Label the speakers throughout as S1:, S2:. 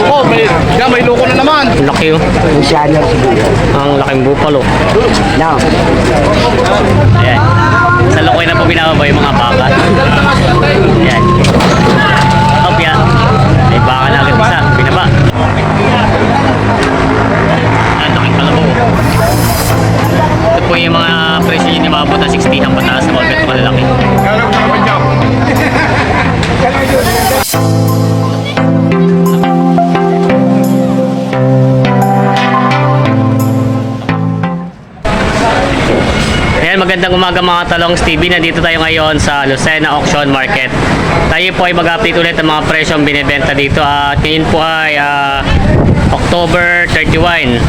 S1: Loko, may, yan, may loko na naman.
S2: Ang laki oh.
S3: Luciano Sibuya.
S2: Ang laking bupalo.
S3: Now,
S2: Ayan. Sa lokoy na po binababa yung mga baka. Ayan. Opya. May baka na agad isa. Binaba. Ang laking kalabaw. Ito po yung mga presyo yun yung mabot na 60 ang magandang umaga mga talong TV. Nandito tayo ngayon sa Lucena Auction Market. Tayo po ay mag-update ulit ng mga presyong binibenta dito. At ngayon po ay ah, October 31.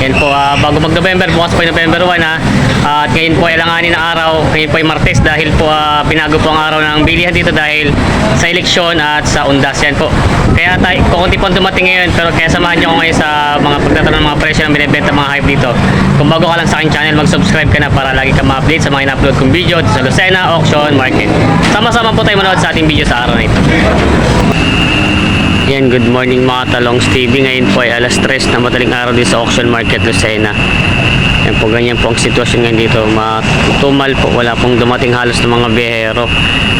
S2: Yan po, ah, bago mag-November, bukas po ay November 1 ha. At ngayon po ay alanganin ng araw. Ngayon po ay Martes dahil po ah, pinago po ang araw ng bilihan dito dahil sa eleksyon at sa undas. Yan po. Kaya tayo, kukunti po ang dumating ngayon pero kaya samahan niyo ako ngayon sa mga pagtatanong ng mga presyo ng binibenta mga hype dito. Kung bago ka lang sa aking channel, mag-subscribe ka na para lagi ka ma-update sa mga in-upload kong video sa Lucena Auction Market. Sama-sama po tayo manood sa ating video sa araw na ito. Yan, good morning mga talongs TV. Ngayon po ay alas 3 na madaling araw dito sa Auction Market Lucena. Yan po, ganyan po ang sitwasyon ngayon dito. Matumal po, wala pong dumating halos ng mga biyahero.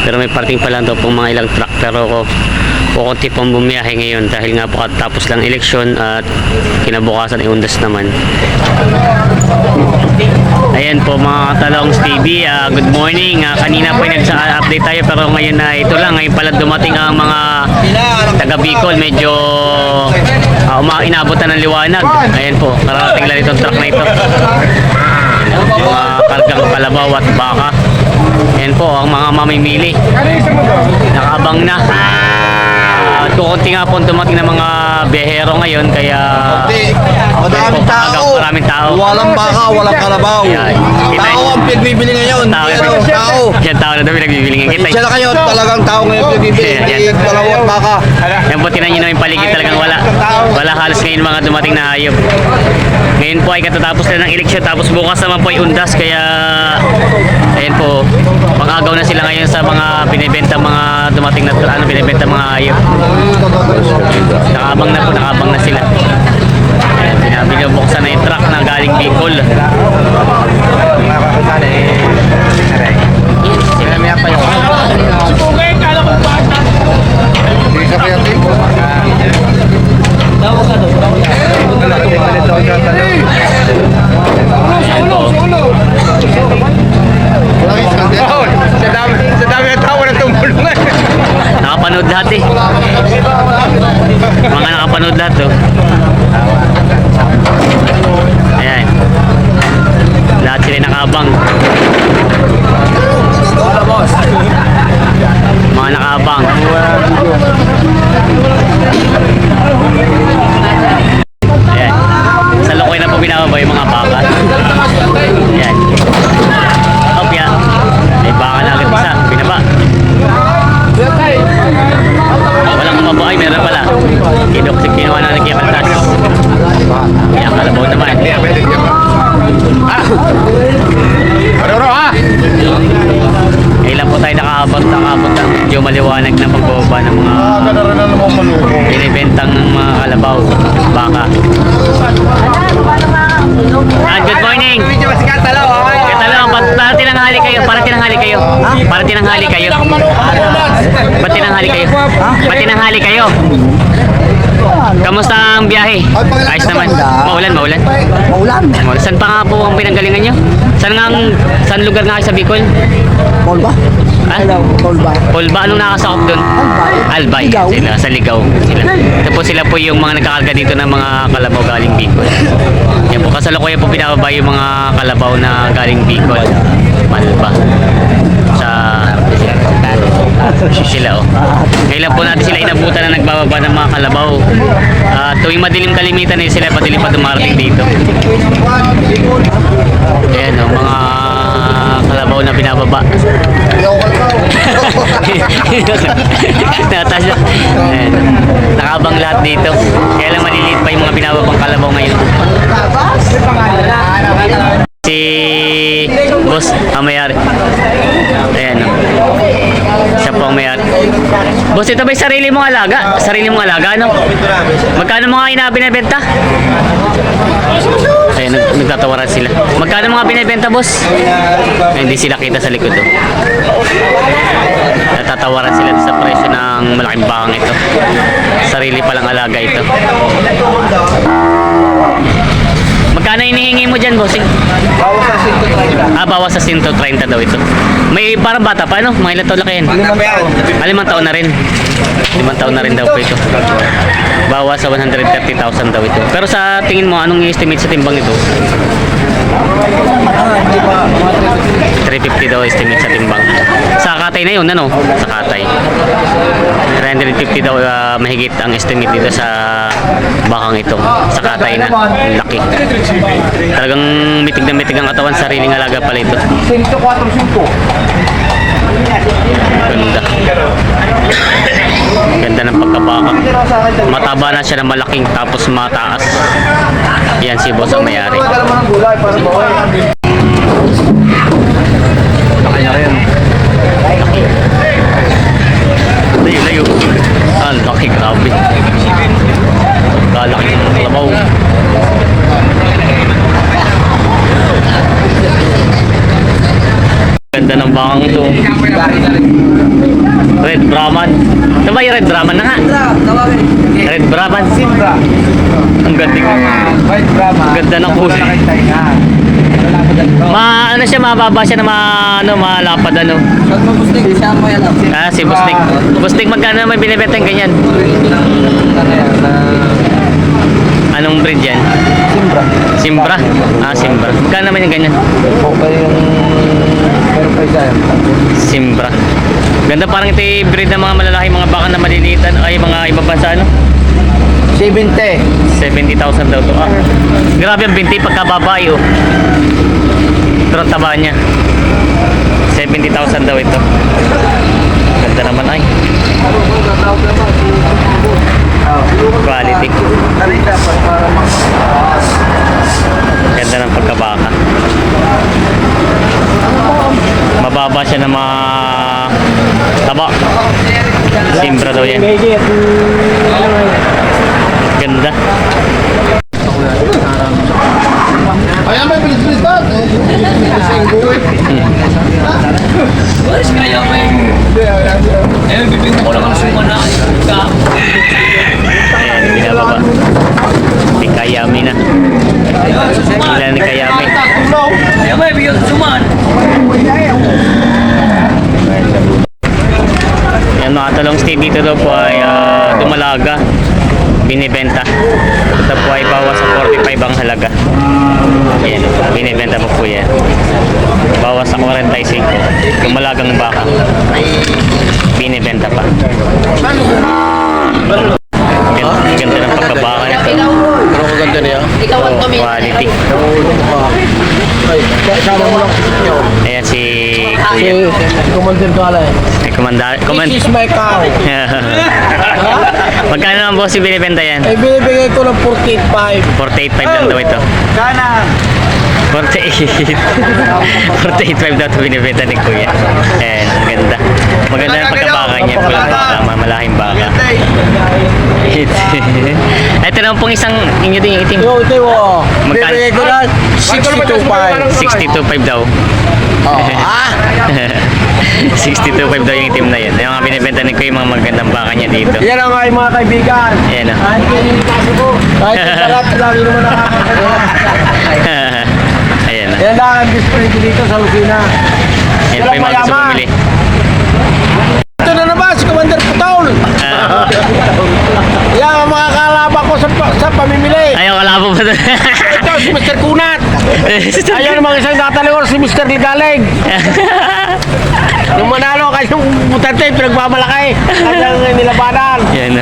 S2: Pero may parting pa lang daw pong mga ilang truck. Pero ko, kukunti pong bumiyahe ngayon dahil nga po tapos lang eleksyon at kinabukasan ay undas naman. Po mga Talongs TV, ah, good morning. Ah, kanina po nagsa-update tayo pero ngayon na ito lang. Ngayon pala dumating ang mga taga Bicol. Medyo uh, uma ng liwanag. Ayan po, kararating lang itong truck na ito. Yung mga kargang kalabaw at baka. Ayan po, ang mga mamimili. Nakabang na. Uh, kukunti nga po dumating ng mga biyahero ngayon kaya
S1: Madaming tao.
S2: Maraming tao.
S1: Walang baka, walang kalabaw.
S2: Yan.
S1: Tao ang pinagbibili ngayon.
S2: Tao.
S1: Pero tao.
S2: Yan tao na daw pinagbibili ng kita.
S1: Siya na kayo, talagang tao ngayon pinagbibili.
S2: Yan, yan.
S1: Hindi dalawang baka.
S2: Yan po tinan nyo na yung paligid talagang wala. Wala halos ngayon mga dumating na hayop. Ngayon po ay katatapos na ng eleksyon tapos bukas naman po ay undas kaya pangagaw na sila ngayon sa mga binibenta mga dumating na ano binibenta mga hayop. Nakabang na po, nakabang na sila. Ayan, Binubuksan na yung truck na galing Bicol. Sila may pa yung
S1: Sa dami, sa dami ng tao na tumulungan.
S2: Nakapanood lahat eh. Mga nakapanood lahat oh. Ayan. Lahat sila nakabang. Mga nakabang. Ayan. Sa Lokoy na po binababa yung mga baka. Ayan. Opya. May baka na agad isa. Binaba. Oh, walang kumabo. Ay, meron pala. Kinuk kinuha na ng kiyakaltas. Yan, kalabaw naman.
S1: Maroro ha?
S2: Ngayon lang po tayo nakaabot, nakaabot ng medyo maliwanag na pagbaba ng mga
S1: Ganda rin na naman maluko.
S2: binibentang ng mga kalabaw, baka. Ah, good morning!
S1: Medyo masikat talo ha?
S2: Kaya lang, ba't para tinanghali kayo? Para tinanghali kayo? Para tinanghali kayo? Ba't tinanghali kayo? Tinanghali kayo? Kamusta ang biyahe? Ayos naman. Maulan, maulan.
S3: maulan.
S2: Maulan. Saan pa nga po ang pinanggalingan nyo? Saan nga ang, saan lugar nga kayo sa Bicol?
S3: Paul ba?
S2: Ha?
S3: Hello, Paul ba?
S2: Paul ba? Anong nakasakop doon? Albay.
S3: Ligaw.
S2: Sila, sa Ligaw. Sila. Ito po sila po yung mga nagkakarga dito ng mga kalabaw galing Bicol. Yan po, kasalukuyan po pinababa yung mga kalabaw na galing Bicol. Malba. Sila oh. Lang po natin sila inabutan na nagbababa ng mga kalabaw. Ah, tuwing madilim kalimitan eh sila padilim pa dumarating dito. Ayan oh, mga kalabaw na binababa. Nataas na. Ayan. Nakabang lahat dito. Kaya lang maliliit pa yung mga binababang kalabaw ngayon. Si Boss Amayari. Ayan. oh. Siya po ang mayat. Boss, ito ba yung sarili mong alaga? Sarili mong alaga, no? Magkano mga ina binibenta? Ayun, nag nagtatawaran sila. Magkano mga binibenta, boss? Ay, hindi sila kita sa likod, oh. Natatawaran sila sa presyo ng malaking bakang ito. Sarili palang alaga ito. Magkano inihingi mo dyan, bossing?
S1: Bawas sa 130.
S2: Ah, bawas sa 130 daw ito. May parang bata pa, no? Mga ilang taon?
S1: Limang taon.
S2: Ah, limang taon na rin. Limang taon na rin daw po ito. Bawas sa 130,000 daw ito. Pero sa tingin mo, anong estimate sa timbang ito? 350 daw estimate sa timbang. Sa katay na yun, ano? Sa katay. 350 daw ah, mahigit ang estimate dito sa bakang ito. Sa katay na. Laki. Talagang mitig na mitig ang katawan. Sariling alaga pala ito.
S1: 145.
S2: Ganda. Ganda ng pagkabaka. Mataba na siya na malaking tapos mataas. Yan si boss ang mayari. Laki, grabe. Kalaki ng labaw. Ganda ng bakang to. Red Brahman. Ito ba yung Red Brahman na nga? Red Brahman. Ang ganda.
S1: Brahma.
S2: Ganda ng kulay. Ma, ano siya, mababa siya na ma, ano, malapad, ano. Ah, si Bustik. Bustik, magkano naman binibenta yung ganyan? Anong breed yan?
S1: Simbra.
S2: Simbra? Ah, Simbra. Magkano naman yung ganyan?
S1: Okay yung... Pero pa isa yan.
S2: Simbra. Ganda parang ito breed ng mga malalaki, mga baka na malilitan, ay mga ibang bansa, ano?
S1: 70.
S2: 70,000 daw to. Ah, grabe ang binti pagka babae, oh. Pero taba niya. 70,000 daw ito. Ganda naman ay. Quality. Ganda ng pagkabaka. Mababa siya na mga taba. Simbra daw yan. Ganda.
S1: Ayan, may bilis-bilis ba?
S2: Ayan, binababa. Ni Kayami na. Ilan ni Kayami. Yan mga talong Steve dito daw po ay ah, dumalaga. Binibenta. Ito po ay bawas sa 45 ang halaga. Yan, binibenta mo po yan. Bawas sa 45. Dumalagang baka. Binibenta pa. Ganda, ganda ng pagkabaka nito.
S1: Pero ang ganda niya.
S2: Oh, quality.
S1: Kasama mo lang.
S2: Si
S1: Si
S2: Kuya.
S1: Commander Galay.
S2: Ay, komanda, komand
S1: This is my cow.
S2: Magkano naman boss yung binibenta yan?
S1: Eh, binibigay ko ng 48.5.
S2: 48.5 lang daw ito.
S1: Kana.
S2: 48. 48.5 daw ito binibenta ni Kuya. Ayan, ang ganda. Maganda yung pagkabaka niya. Pulang baka, ma- malaking baka. Ito naman pong isang inyo din yung itim.
S1: Yo, ito yo.
S2: Magkano?
S1: Bibigay ko na 62.5.
S2: 62.5 daw.
S1: Oh, ah?
S2: 62.5 daw yung itim na yan. Yung mga binibenta ni Kuya, yung mga magandang baka niya dito.
S1: Yan ang aking mga kaibigan.
S2: Ayan o.
S1: Kahit kayo yung kaso ko. Kahit salat, lagi naman nakakagawa.
S2: Ayan na.
S1: Yan lang ang display dito sa Lucina.
S2: Ayan pa yung mga gusto bumili.
S1: Ito na naman si Commander Putol.
S2: Ah,
S1: Yan ang mga kalaban ko sa, sa pamimili.
S2: ayaw labo pa doon.
S1: Ito si Mr. Kunat. Ayaw namang isang natalawar si Mr. Ligaleg. Nung manalo kasi yung butante, pinagmamalaki. Kanyang nilabanan.
S2: Yan.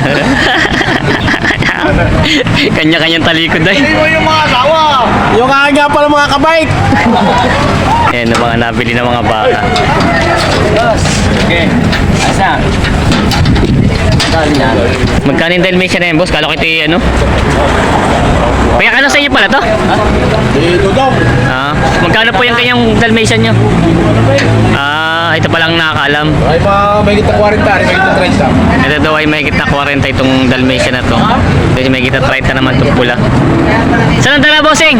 S2: Kanya-kanyang talikod ay.
S1: mo yung mga asawa. Yung aking nga pala mga kabait.
S2: Yan mga nabili ng mga baka.
S1: Okay. Asa?
S2: Magkano yung Dalmatian na yan, boss? Kala ko ito yung ano? Kaya ano sa inyo pala to?
S1: Dito daw.
S2: Ah, magkano po yung kanyang Dalmatian nyo? Ah, ito palang nakakaalam.
S1: Ay, mga may kita 40, may kita 30.
S2: Ito daw ay may kita 40 itong Dalmatian na to. Kasi may kita 30 naman itong pula. Saan ang dala, bossing?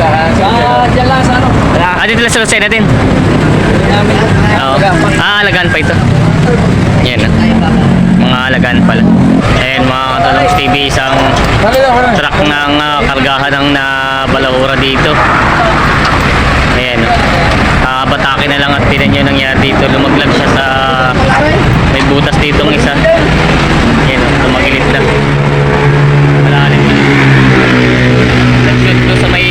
S1: Ah, dyan lang sa ano.
S2: Ah, dito lang sa Lucena din. Oo. Ah, alagaan pa ito. Yan. Mga alagaan pala. And mga katalong TV, isang truck ng ah, kargahan ng nabalahura dito. Ayan. Uh, batake na lang at tinan nyo nangyari dito. Lumaglag siya sa may butas dito ng isa. Ayan, lumagilid na. Malalim na. Nag-shoot sa may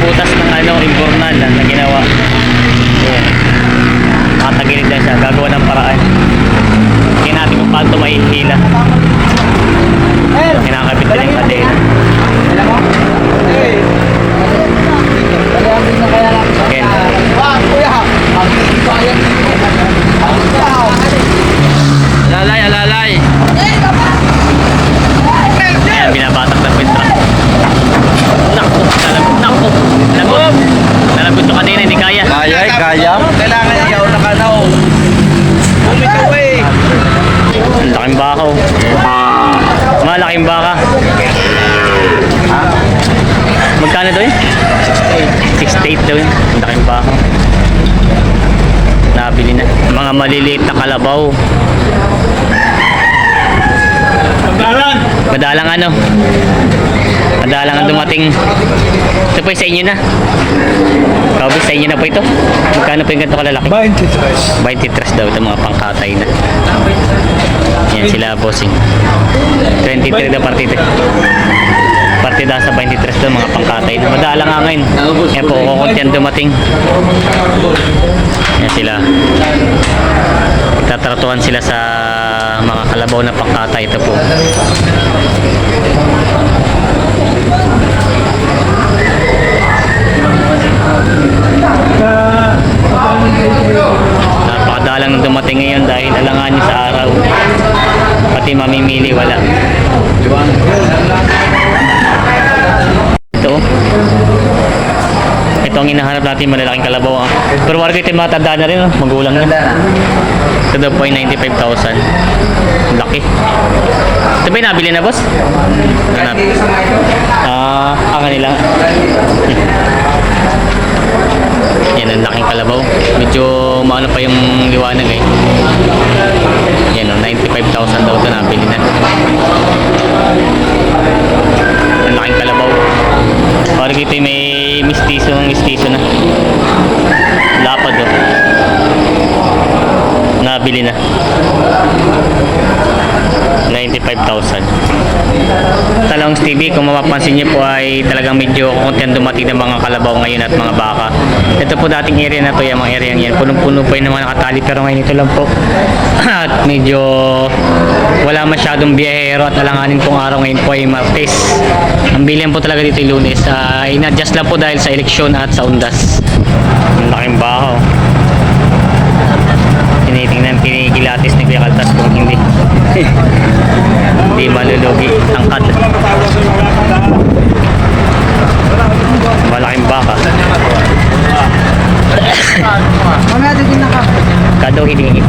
S2: butas ng ano, imbornal na, na ginawa. Ayan. Nakatagilid na siya. Gagawa ng paraan. Tingnan natin kung paano ito mahihila. Kinakabit na yung kadena. Ayan.
S1: Alalay, alalay.
S2: Ayan, binabatak na po yung truck. Naku, nalagot, naku. Nalagot. Nalagot yung kanina, hindi kaya.
S1: Kaya, kaya. Kailangan ikaw na ka na, oh. Bumitaw eh.
S2: Ang laking bakaw. Malaking baka. Magkano daw yun? 68 daw yun. Ang laking bakaw. Nabili na. Mga maliliit na kalabaw. Madalang ano? Madalang ang dumating. Ito po sa inyo na. Kabis sa inyo na po ito. Magkano po yung ganito kalalaki?
S1: 23.
S2: 23 daw ito mga pangkatay na. Yan sila bossing. 23 daw partida. Partida sa 23 daw mga pangkatay na. Madala nga ngayon. Yan po, kukot yan dumating. Yan sila. Tatratuhan sila sa mga kalabaw na pangkatay ito po. Napakadalang na dumating ngayon dahil alanganin sa araw. Pati mamimili wala. Ito. Ito ang hinahanap natin malalaking kalabaw. ah. Pero warga ito yung mga tanda na rin, oh. magulang na. Ito daw po ay 95,000. Ang Laki. Ito ba nabili na, boss? Hanap. Ah, ang kanila. Yan, ang laking kalabaw. Medyo maano pa yung liwanag eh. Yan, oh, 95,000 daw ito nabili na. Ang laking kalabaw. Parang ito yung may mistiso ng mistiso na. Lapad oh. Nabili na. 95,000. Talong TV, kung mapapansin niyo po ay talagang medyo konti ang dumating ng mga kalabaw ngayon at mga baka. Ito po dating area na to, yung mga area yan. Punong-puno po yung mga nakatali pero ngayon ito lang po. at medyo wala masyadong biyahero at alanganin pong araw ngayon po ay Martes. Ang bilihan po talaga dito yung lunes. Uh, in-adjust lang po dahil sa eleksyon at sa undas. Ang laking baho. Malulugi. Tangkad. Malaking baka. Kado hiningi.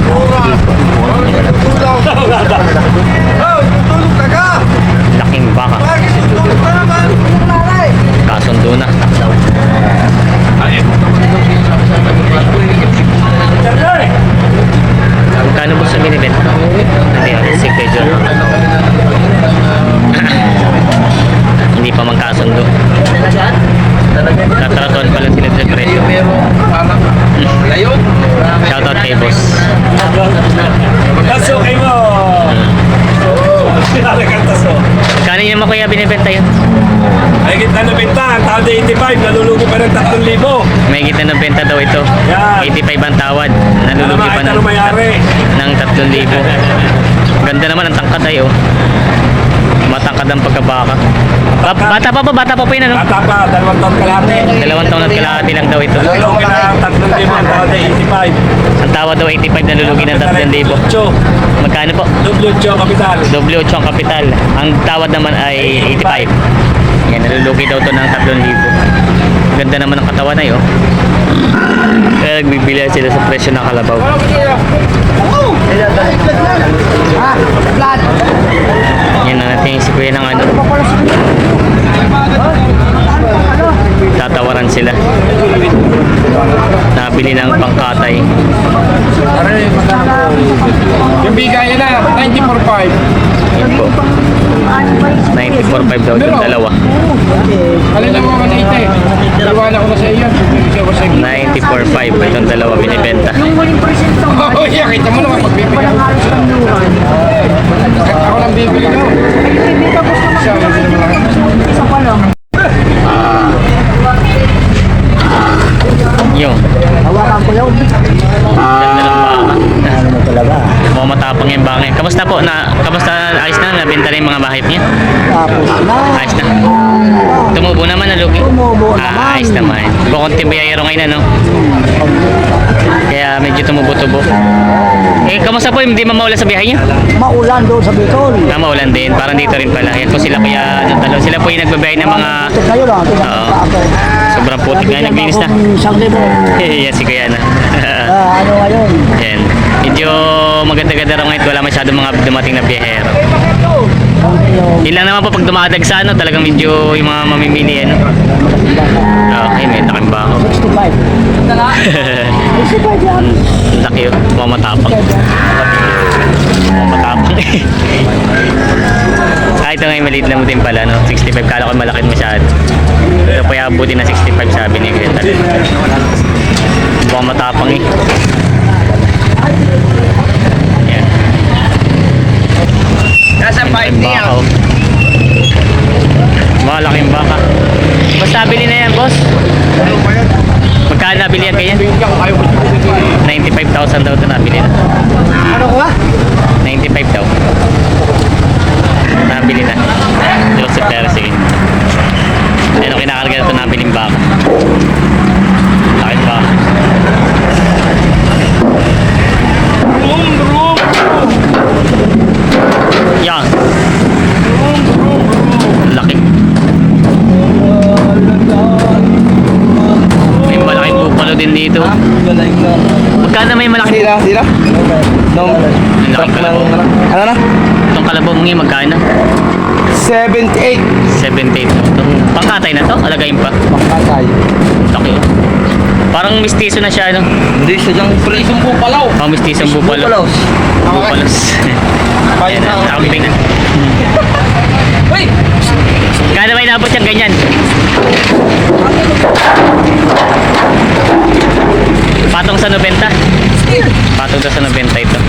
S2: Binibenta yun?
S4: Ay, kita na benta. Ang tawad ay 85. Nalulugi pa ng 3,000.
S2: May kita ng benta daw ito.
S4: Yan.
S2: 85 ang tawad. Nalulugi pa
S4: Ano
S2: ng,
S4: mayari?
S2: ng 3,000. Ganda naman ang tangkad ay oh. Matangkad ang pagkabaka. Ba- bata pa po, bata pa po yun ano?
S4: Bata pa, dalawang taon kalahati.
S2: Dalawang taon at kalahati lang daw ito.
S4: Nalulugi na 3,000. Ang tawad ay 85.
S2: Ang tawad daw 85 nalulugi ng 3,000.
S4: Cho.
S2: Magkano po?
S4: Double Cho Capital.
S2: Doble 8 ang kapital. Ang tawad naman ay 85. Yan, nalulugi daw to ng 3,000. Ganda naman ng katawan ay oh. Kaya nagbibili sila sa presyo ng kalabaw. Yan na natin si Kuya ng ano. Tatawaran sila. Nabili ng pangkatay.
S4: Yung bigay na, 94.5.
S2: Yan po. 94.5 daw yung dalawa.
S4: Alin lang mga 80. Iwanan ko na sa iyo. Bibigyan ko sa iyo.
S2: 94.5 itong dalawa binibenta.
S4: Oo, yeah, kita mo naman magbibigay. Ako lang bibili no. Siya, hindi naman lang.
S2: Yung,
S3: Hawakan ko yun.
S2: ganda ng baka.
S3: Ano mo talaga?
S2: Mukhang matapang yung baka. ngayon. Kamusta po? Na, kamusta ayos na? Nabenta na yung mga bahit niya?
S3: Tapos na.
S2: Ayos na. Tumubo naman na lugi.
S3: Tumubo
S2: Ah,
S3: naman.
S2: ayos naman. Bukunti bayayero ngayon ano? Kaya medyo tumubo-tubo. Eh, kamusta po? Hindi mamawala sa biyahe niya?
S3: Maulan doon sa Bicol.
S2: Ah, maulan din. Parang dito rin pala. Yan po sila kuya, ano, talo. Sila po yung nagbabayad ng mga
S3: Ito kayo lang.
S2: Oo. sobrang putik na naglinis na.
S3: Isang libo.
S2: Yan si kuya na.
S3: Ah, ano ngayon?
S2: Yan. Medyo maganda-ganda raw ngayon. Wala masyadong mga dumating na biyahero. Yun naman po pag dumadag sa ano, talagang medyo yung mga mamimili ano. Okay, may takim ba ako?
S3: 65. 65 yan.
S2: Laki yun, mga matapang. Mga matapang. ah, ito ngayon maliit lang din pala, no? 65, kala ko malaki masyado. Pero pa abutin na 65 sabi ni Greta. Mukhang matapang eh. Yan.
S1: 5
S2: Baka oh. Malaking baka. Basta bili na yan, boss. Magkano nabili yan kaya? 95,000 daw ito nabili na.
S3: Ano ko ba?
S2: 95 daw. Nabili na. Joseph Perez, sige. Bupalo din dito. Magkano may malaking
S1: Sila, sila. Nung,
S2: Ang laking kalabaw.
S1: ano na?
S2: Itong kalabaw mo ngayon magkano?
S1: 78.
S2: 78 to. Pangkatay na to? Alagayin pa.
S1: Pangkatay.
S2: Laki. oh. Parang mistiso na siya, ano?
S1: Hindi siya diyang prisong bupalaw.
S2: Oh, mistisong bupalo.
S1: Bupalos.
S2: Bupalos. Ayan na, nakaping na.
S1: Uy!
S2: Kano ba inabot yung ganyan? Patong sa 90? Patong sa 90 ito.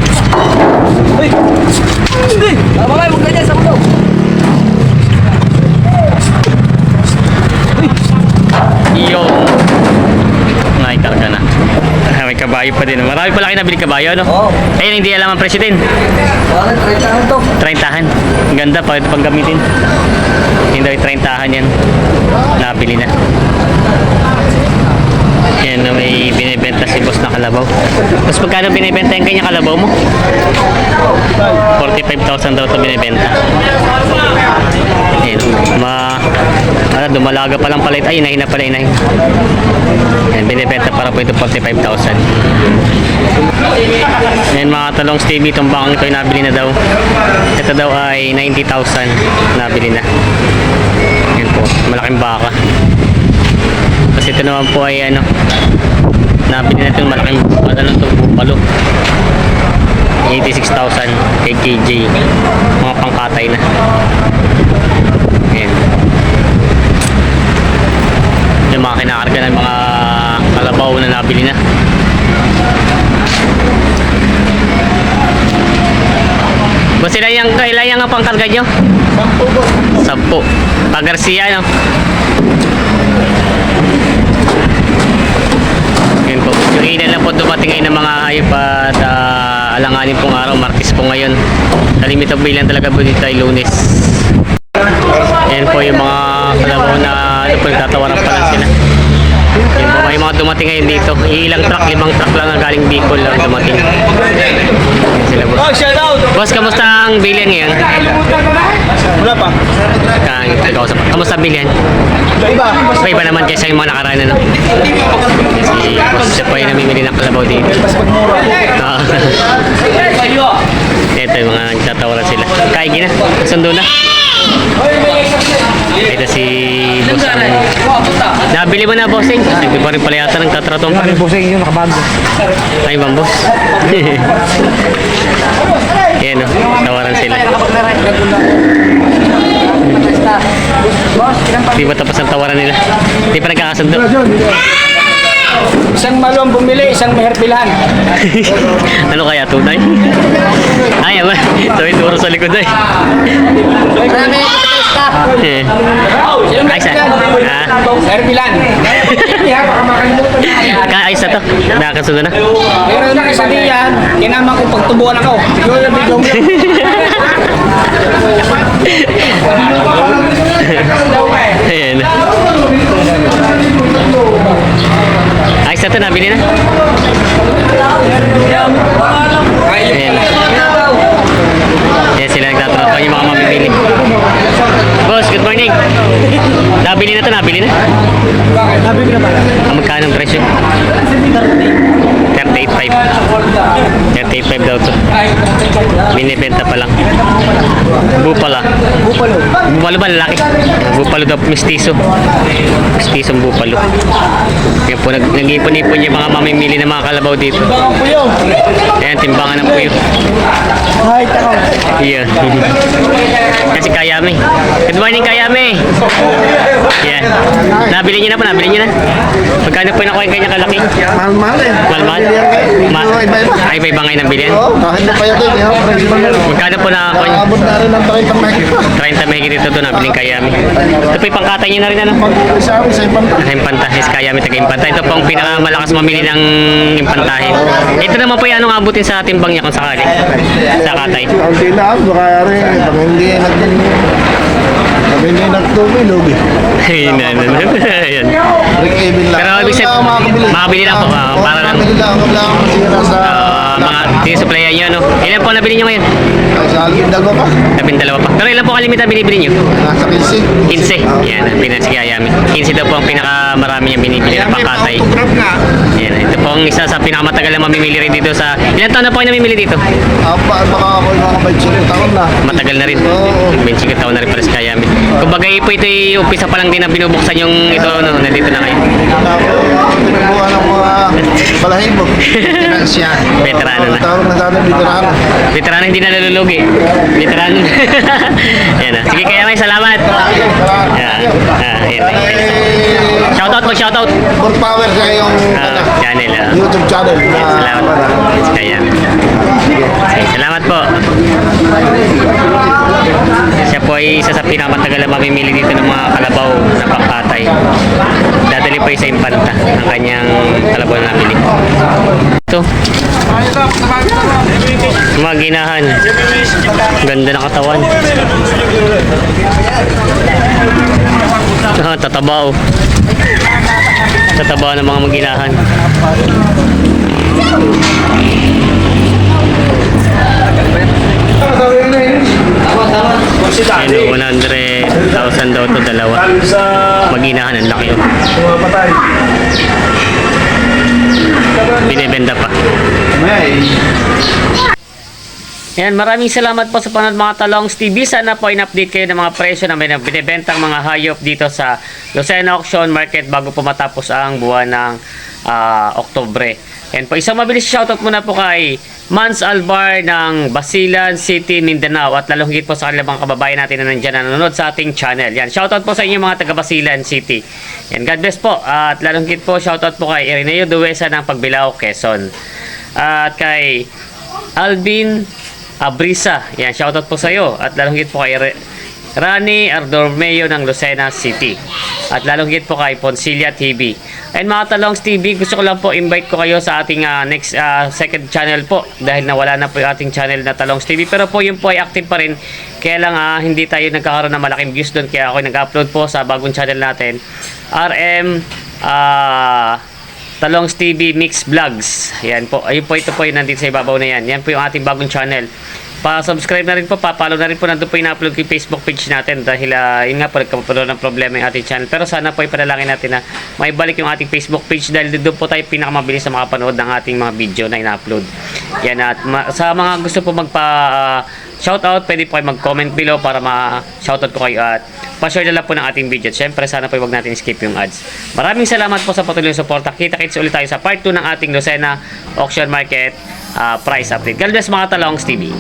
S1: Uy! Hindi! Tama kayo, huwag ganyan sa ulo.
S2: Yung Ay, karga na. Ah, May kabayo pa din. Marami pala kayo nabili kabayo, no?
S1: Oo.
S2: Ayun, hindi alam ang presyo din.
S1: Bakit? Kailangan to.
S2: 30-han. Ang ganda, pwede pang gamitin. Hindi daw yung 30-han yan. Nabili na. Yan na may binibenta si boss na kalabaw. Tapos pagkano binibenta yung kanya kalabaw mo? 45,000 daw ito binibenta. Yan. Ma, ano, dumalaga pa lang palit. Ay, inahin na pala, inahin. Yan, binibenta para po ito 45,000. Yan mga talong Stevie, itong bakang ito nabili na daw. Ito daw ay 90,000 nabili na. Yan po, malaking baka. Kasi ito naman po ay ano, nabili na ito yung malaking ano ito, bupalo. 86,000 kay KJ. Mga pangkatay na. Yan. Yung mga kinakarga ng mga kalabaw na nabili na. Boss, ilan yung, ilan yung ang pangkarga nyo? Sampu. Pag Garcia, no? Ilan lang po dumating ngayon ng mga hayop at ah, alanganin pong araw, Martes po ngayon. Kalimit ang bilang talaga po dito ay lunes. Yan po yung mga kalabaw na ano po, nagtatawaran pa lang sila. Yan po, may mga dumating ngayon dito. Ilang truck, limang truck lang ang galing Bicol lang dumating. Yan sila boss.
S1: Oh!
S2: Boss, kamusta ang billion ngayon?
S1: Wala pa.
S2: Nagkausap. Kamusta bilyan?
S1: Iba.
S2: Iba naman kaysa yung mga nakaraan ano. Si Boss siya po ay namimili ng kalabaw dito. Ah. Ito yung mga nagtatawaran sila. Kaigi na. Sundo na. Ito si Boss. Nabili mo na, bossing. Hindi pa rin pala yata ng tatratong pa.
S1: Busing yun, nakabago.
S2: Ay, bang boss. Yan o, tawaran sila. Di ba tapos ang tawaran nila? Di pa nagkakasundo.
S5: Isang malong bumili, isang meherpilan.
S2: ano kaya, tunay? Ay. Ito ay turo sa likod ay. Eh. Ay, sa? Ah.
S5: Meherpilan.
S2: Kaayos na to. Nakakasundo na.
S5: Meron na kasi yan, kinama ko pagtubuan ako.
S2: Ayan. Ayos na to, nabili na. Ayan. Ayan sila nagtatrato yung mga mamimili. Boss, good morning. Nabili na to, nabili na.
S1: Nabili na ba?
S2: Ang magkano ang presyo? 38.5. 38.5 daw to. Binibenta pa lang. Bupala.
S1: Bupalo.
S2: Bupalo ba lalaki? Bupalo daw mistiso. Mistisong bupalo. Yan po, nag nag-ipon-ipon yung mga mamimili ng mga kalabaw dito. Ayan, timbangan ng puyo.
S1: Kahit ako.
S2: Yeah. Kasi Kayame. Good morning, Kayame. Yeah. Nabili niyo na po, nabili niyo na. Magkano po nakuha yung kanya kalaki?
S1: Mahal-mahal eh.
S2: Malmal? Ma
S1: Iba-iba.
S2: Ay, iba-iba ngayon ang bilhin.
S1: Oo, kahit na pa yun. eh, oh, yun.
S2: Magkano po nakakuha niyo?
S1: Nakakabot na rin takay pang mahigit pa.
S2: 30 mahigit dito doon, nabiling Kayame. Ito po yung pangkatay niyo na rin, ano?
S1: Mag-isa ako sa ibang
S2: Sa Impantahes, Kayame, taga Impanta. Ito po ang pinakamalakas mamili ng Impantahes. Ito naman po yung anong abutin sa timbang niya kung sakali. Sa katay.
S1: Kaunti na ako, baka rin. Pag hindi nag... Pag hindi nagtuloy, lugi.
S2: Ayun na, na, na. Ayun.
S1: Rick Evil lang.
S2: Pero ibig sabihin,
S1: makakabili
S2: lang po, ah,
S1: Oo,
S2: para lang-
S1: makakabili lang. Wala akong masira sa...
S2: Ah, mga tinusupplyan niyo, ano? Ilan po nabili niyo ngayon?
S1: Sa Dago pa.
S2: Labing dalawa pa. Pero ilan po kalimitan binibili niyo?
S1: Nasa 15.
S2: 15. Yan, ang pinasige Ayami. 15 daw po ang pinakamarami niyang binibili na
S1: nga.
S2: Yan, ito po ang isa sa pinakamatagal na mamimili rin dito sa... Ilan taon na po kayo namimili dito?
S1: Ah, pa- baka ako yung mga 25 taon na.
S2: Matagal na rin.
S1: Oo.
S2: 25 taon na rin para sa Kayami. Kumbaga po ito yung umpisa pa lang din na binubuksan yung ito, no, nandito na kayo.
S1: Pinagbuha ng mga balahibo. Finansya.
S2: Veterano na.
S1: Tawag na sana veterano.
S2: Veterano hindi na nalulugi. Veterano. yan na. Sige kaya may salamat. Yan. Ah, yan. Shoutout po, shoutout.
S1: more power sa iyong
S2: Ah, channel. ah.
S1: YouTube channel.
S2: Yan,
S1: na-
S2: salamat po. Kaya. Sige, salamat po. Siya po ay isa sa pinakamatagal na mamimili dito ng mga kalabaw na pangkatay. Dadali po sa impanta ang kanyang kalabaw na nabili. Ito. Mga ginahan. Ganda ng katawan. Ah, tataba oh. Ng mga maginahan. Ayun, 100,000 daw to dalawa. Maginahan, ang laki oh.
S4: mga patay.
S2: Binibenda pa. Yan, maraming salamat po sa panood mga Talongs TV. Sana po in-update kayo ng mga presyo na may binibentang mga hayop dito sa Lucena Auction Market bago po matapos ang buwan ng ah, Oktobre. Yan po, isang mabilis shoutout muna po kay Mans Alvar ng Basilan City, Mindanao at lalong higit po sa kanilang mga kababayan natin na nandiyan na nanonood sa ating channel. Yan, shoutout po sa inyo mga taga Basilan City. Yan, God bless po. At lalong higit po shoutout po kay Ireneo Duwesa ng Pagbilao, Quezon. At kay Alvin Abrisa. Yan, shoutout po sa iyo. At lalong higit po kay Rani Ardormeo ng Lucena City. At lalong higit po kay Poncilia TV. And mga Talongs TV, gusto ko lang po invite ko kayo sa ating ah, next ah, second channel po. Dahil nawala na po yung ating channel na Talongs TV. Pero po yun po ay active pa rin. Kaya lang ah, hindi tayo nagkakaroon ng malaking views doon. Kaya ako nag-upload po sa bagong channel natin. RM ah Talongs TV Mix Vlogs. Yan po. Ayun po ito po yung nandito sa ibabaw na yan. Yan po yung ating bagong channel. Pa-subscribe na rin po, pa-follow na rin po. Nandun po ina-upload ko yung Facebook page natin dahil ah, yun nga po, nagkaroon ng problema yung ating channel. Pero sana po ipanalangin natin na maibalik yung ating Facebook page dahil doon po tayo pinakamabilis sa makapanood ng ating mga video na ina-upload. Yan at ma- sa mga gusto po magpa ah, shoutout, pwede po kayo mag-comment below para ma-shoutout ko kayo at pa-share na lang po ng ating video. At syempre, sana po wag natin skip yung ads. Maraming salamat po sa patuloy na suporta. Kita-kits ulit tayo sa part 2 ng ating Lucena Auction Market ah, price update. God bless mga talongs TV.